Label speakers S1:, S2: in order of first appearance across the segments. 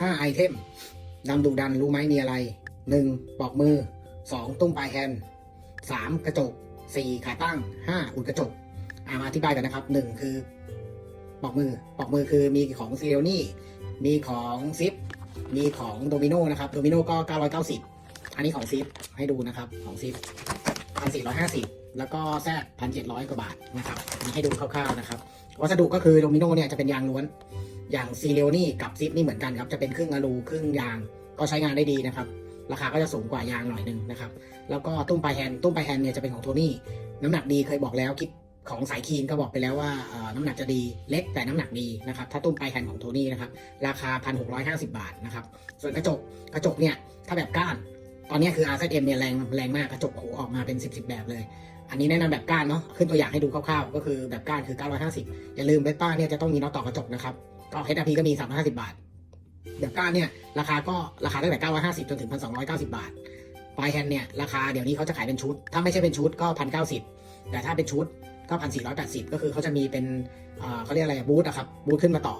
S1: ห้าไอเทมดำดุดันรู้ไหมมีอะไรหนึ่งปอกมือสองตุ้มปลายแฮนด์สามกระจกสี่ขาตั้งห้าอุ่นกระจกอามาอธิบายกันนะครับหนึ่งคือ ปอกมือ ปอกมือคือมีของซีเรลนี่ มีของซิป มีของโดมิโนนะครับ โดมิโนก็ 990 อันนี้ของซิปให้ดูนะครับของซิป1,450 แล้วก็แซด1,700 กว่าบาทนะครับให้ดูคร่าวๆนะครับ วัสดุก็คือโดมิโนเนี่ยจะเป็นยางล้วน อย่างซีเรลนี่กับซิปนี่เหมือนกันครับ จะเป็นครึ่งอลูครึ่งยางก็ใช้งานได้ดีนะครับ ราคาก็จะสูงกว่ายางหน่อยหนึงนะครับ แล้วก็ตุ้มปลายแฮนด์ตุ้มปลายแฮนด์เนี่ยจะเป็นของโทนี่น้ำหนักดีเคยบอกแล้วคลิปของสายคีนก็บอกไปแล้วว่าน้ำหนักจะดีเล็กแต่น้ำหนักดีนะครับถ้าตุ้มปลายแฮนด์ของโทนี่นะครับราคา 1,650 บาทนะครับส่วนกระจกกระจกเนี่ยถ้าแบบก้านตอนนี้คือ RZM เนี่ยแรงแรงมากกระจกโอ้โหออกมาเป็น 10 10 แบบเลย อันนี้แนะนำแบบก้านเนาะขึ้นตัวอย่างให้ดูคร่าวๆ ก็คือแบบก้านคือ 950 อย่าลืมเวสป้าเนี่ยจะต้องมีน็อตต่อกระจกนะครับ ก็ HRP ก็มี 350 บาทแบบก้านเนี่ยราคาก็ราคาตั้งแต่ 950 จนถึง 1,290 บาทปลายแฮนเนี่ยราคาเดี๋ยวนี้เขาจะขายเป็นชุด ถ้าไม่ใช่เป็นชุดก็1,090 แต่ถ้าเป็นชุดก็ 1,480 ก็คือเขาจะมีเป็นเเขาเรียกอะไรบูทอะครับบูทขึ้นมาต่อ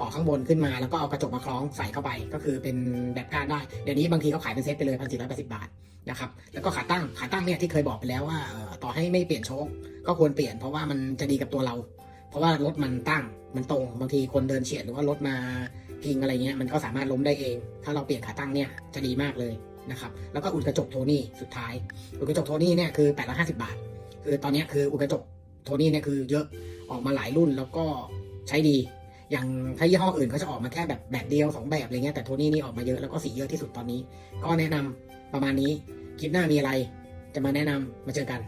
S1: ต่อข้างบนขึ้นมาแล้วก็เอากระจกมาคล้องใส่เข้าไป ก็คือเป็นแบบก้าได้ เดี๋ยวนี้บางทีเขาขายเป็นเซตไปเลย1,480บาทนะครับแล้วก็ขาตั้งขาตั้งเนี่ยที่เคยบอกไปแล้วว่าต่อให้ไม่เปลี่ยนโชคก็ควรเปลี่ยนเพราะว่ามันจะดีกับตัวเรา เพราะว่ารถมันตั้งมันตรงบางทีคนเดินเฉียดหรือว่ารถมาพิงอะไรเงี้ยมันก็สามารถล้มได้เอง ถ้าเราเปลี่ยนขาตั้งเนี่ยจะดีมากเลยนะครับแล้วก็อุ่นกระจกโทนี่สุดท้าย อุ่นกระจกโทนี่เนี่ยคือ850 บาท คือตอนนี้คืออุ่นกระจกโทนี่เนี่ยคือเยอะออกมาหลายรุ่นแล้วก็ใช้ดี อย่างถ้ายี่ห้ออื่นเขาจะออกมาแค่แบบแบบเดียวสองแบบอะไรเงี้ยแต่โทนี่นี่ออกมาเยอะแล้วก็สีเยอะที่สุดตอนนี้ ก็แนะนำประมาณนี้คลิปหน้ามีอะไร จะมาแนะนำมาเจอกัน